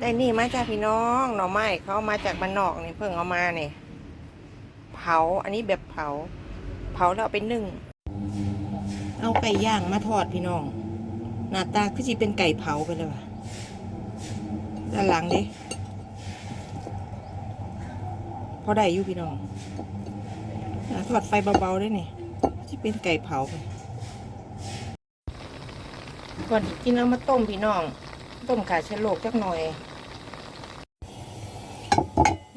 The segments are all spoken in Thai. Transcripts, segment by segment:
ได้นี่มาจากพี่น้องหน่อไม้เขามาจากบ้านนอกนี่เพิ่งเอามาเนี่ยเผาอันนี้แบบเผา เผาแล้วเอาไปนึ่ง เอาไก่ย่างมาทอดพี่น้อง หน้าตาคือสิเป็นไก่เผาไปเลยว่ะด้านหลังดิพอได้อยู่พี่น้องทอดไฟเบาๆได้นี่ที่เป็นไก่เผาไปก่อนกินเอามาต้มพี่น้อง ต้มขาเชื้อโรคจักหน่อย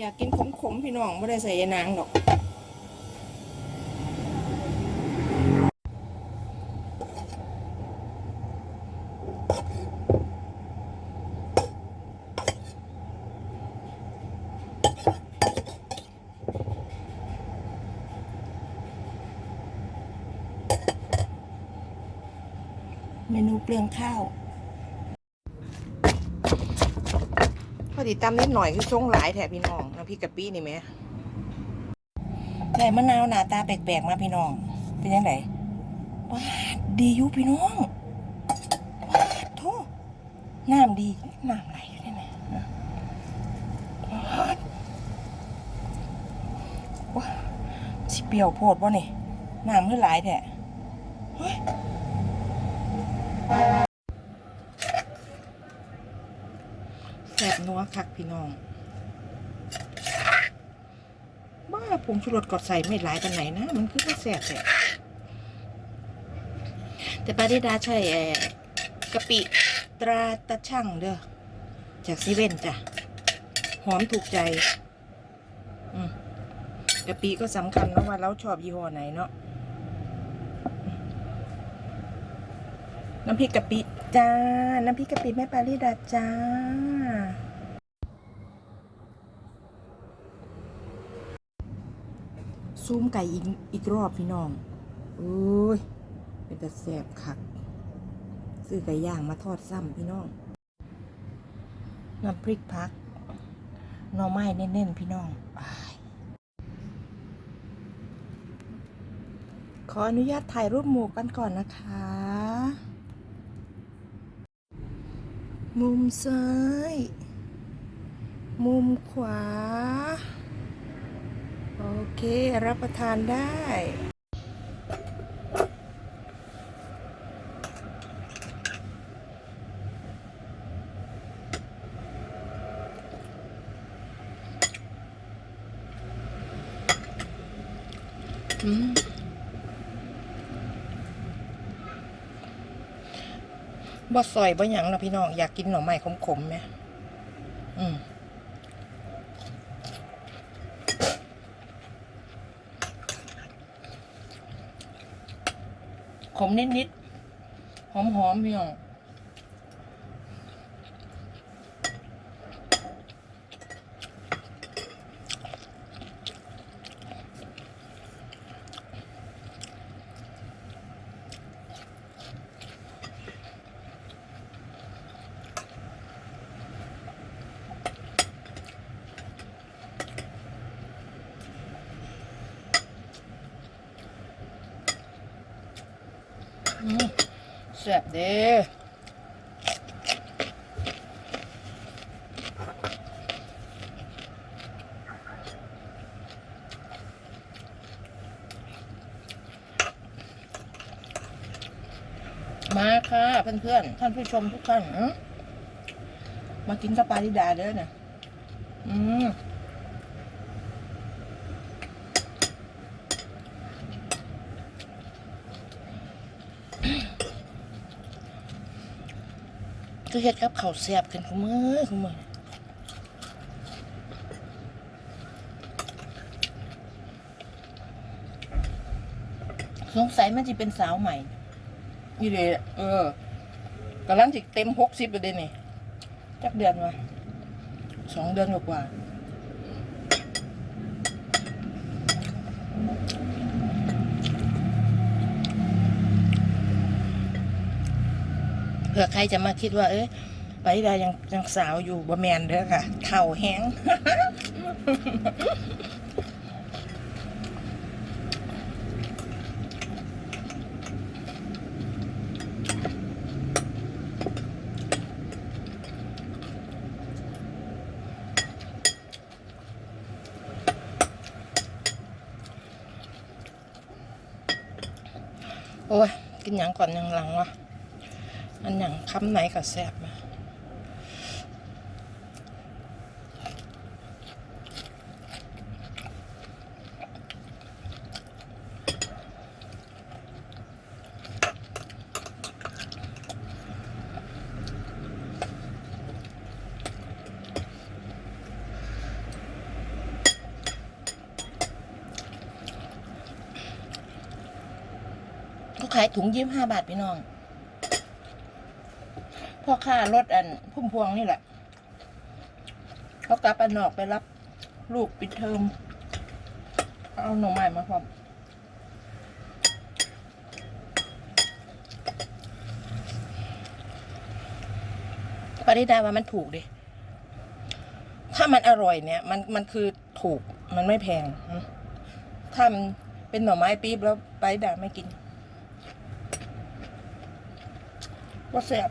อยากกินขมๆพี่น้องไม่ได้ใส่ยานางดอกเมนูเปลืองข้าว พอดีตำนิดหน่อยคือช่วงหลายแถบพี่น้อง น้ำพริกะปินี่ไหมได้มะนาวหน้าตาแปลกๆมาพี่น้อง เป็นยังไงว้าดีอยู่พี่น้องว้าดโทษน้ำดีน้ำไหลอยู่นี่ไหมว้าดว้าสิเปรี้ยวโพดวะนี่น้ำคือหลายแท้แสบนัวคักพี่น้อง บ้า ผงชูรสกดใส่ไม่หลายกันไหนนะ มันคือว่าแสบแสบแต่ปาริดาใช่เอ่อกะปิตราตะช่างเด้อจากซีเว่นจ้ะ หอมถูกใจกะปิก็สำคัญนะว่าเราชอบยี่ห้อไหนเนาะน้ำพริกกะปิจ้า น้ำพริกกะปิแม่ปาริดาจ้า ซูมไก่อีกอีกรอบพี่น้องโอ้ย เป็นแต่แสบคัก ซื้อไก่ย่างมาทอดซ้ำพี่น้องน้ำพริกพักหน่อไม้เน้นๆพี่น้องอขออนุญาตถ่ายรูปหมู่กันก่อนนะคะ มุมซ้าย มุมขวา โอเค รับประทานได้อืมบ่ซอยบ่หยังนะพี่น้อง อยากกินหน่อไม้ขมๆไหมอืม มนิดๆหอมๆพี่น้อง แซ่บเด้มาค่ะเพื่อนๆ ท่านผู้ชมทุกท่านมากินกับปลาดิดาเด้อเนี่ยอืม ก็เฮ็ดกับข้าวแซ่บกันคุมือคุมือสงสัยมันจะเป็นสาวใหม่นี่เลยเออกำลังจิเต็มหกสิบเลยเดนี่จักเดือนวะสองเดือนกว่า เผื่อใครจะมาคิดว่า เอ้ยไปดายังยังสาวอยู่บ่แมนเด้อค่ะเข่าแห้งโอ้ย กินหยังก่อนยังหลังวะ อันหยังคำไหนก็แซ่บมาขาขายถุงยี่ห้าบาทพี่น้อง พ่อค้ารถอันพุ่มพวงนี่แหละ เขากลับอันนอกไปรับ ลูกปิดเทอม เอาหน่อไม้มาพร้อมปริดาว่ามันถูกดิ ถ้ามันอร่อยเนี่ย มันมันคือถูก มันไม่แพง ถ้ามันเป็นหน่อไม้ปี๊บแล้วปริดาไม่กินว่าแซ่บ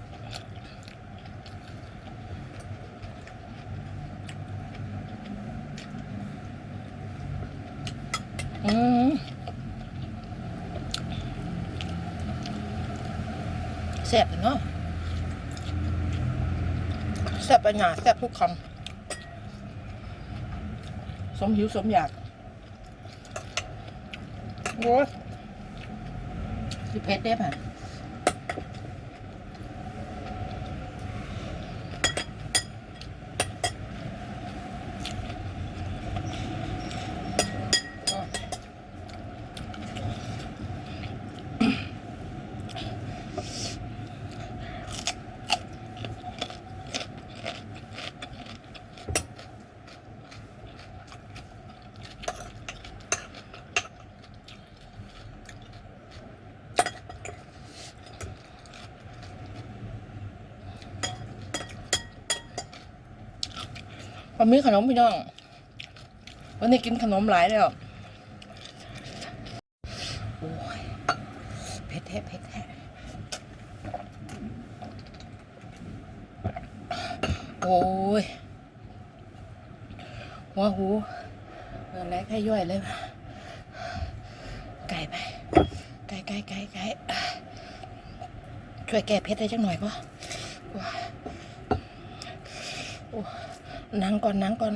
อืมแซ่บเนาะแซ่บปัญญาแซ่บทุกคำสมหิวสมอยากโอ้ยสิเผ็ดได้ป่ะ วันนี้ขนมพี่น้อง วันนี้กินขนมหลายแล้วโอ้ยเผ็ดแท้เผ็ดแท้โอ้ยหัวหูอะไรแค่ย่อยเลยวะไก่ไปไก่ไก่ไก่ไก่ช่วยแก้เผ็ดได้จังหน่อยปะโอ้ นั่งก่อนนั่งก่อน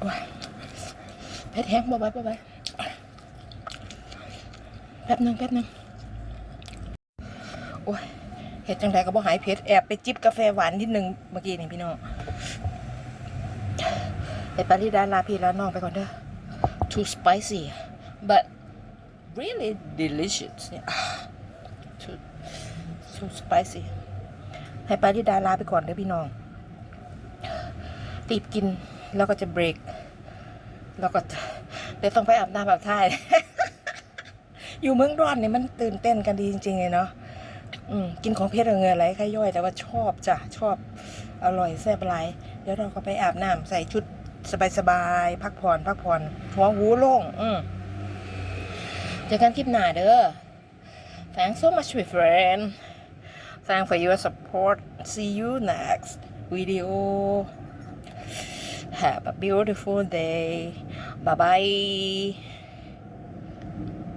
โอ้ยเผ็ดแห้งบ่ไปบ่ไปแป๊บนึงแป๊บนึงโอ้ยเห็ดจังไดก็บ่หายเผ็ดแอบไปจิบกาแฟหวานนิดนึงเมื่อกี้นี่พี่น้องไปปาริดาลาพี่ลาน้องไปก่อนเด้อ too spicy but really delicious เนี่ย too too spicy ให้ปาริดาลาไปก่อนเด้อพี่น้องรีบกินแล้วก็จะเบรก แล้วก็เดี๋ยวต้องไปอาบน้ำอาบท่าย อยู่เมืองร้อนเนี่ยมันตื่นเต้นกันดีจริงๆเลยเนาะกินของเพชรเหงือไหลค่ย่อย แต่ว่าชอบจ้ะ ชอบอร่อยแซ่บหลายเดี๋ยวเราก็ไปอาบน้ำใส่ชุดสบายๆ พักผ่อน พักผ่อน หัวหูโล่ง อืม จอกันคลิปหน้าเด้อ Thanks so much my friend Thanks for your support See you next video Have a beautiful day Bye bye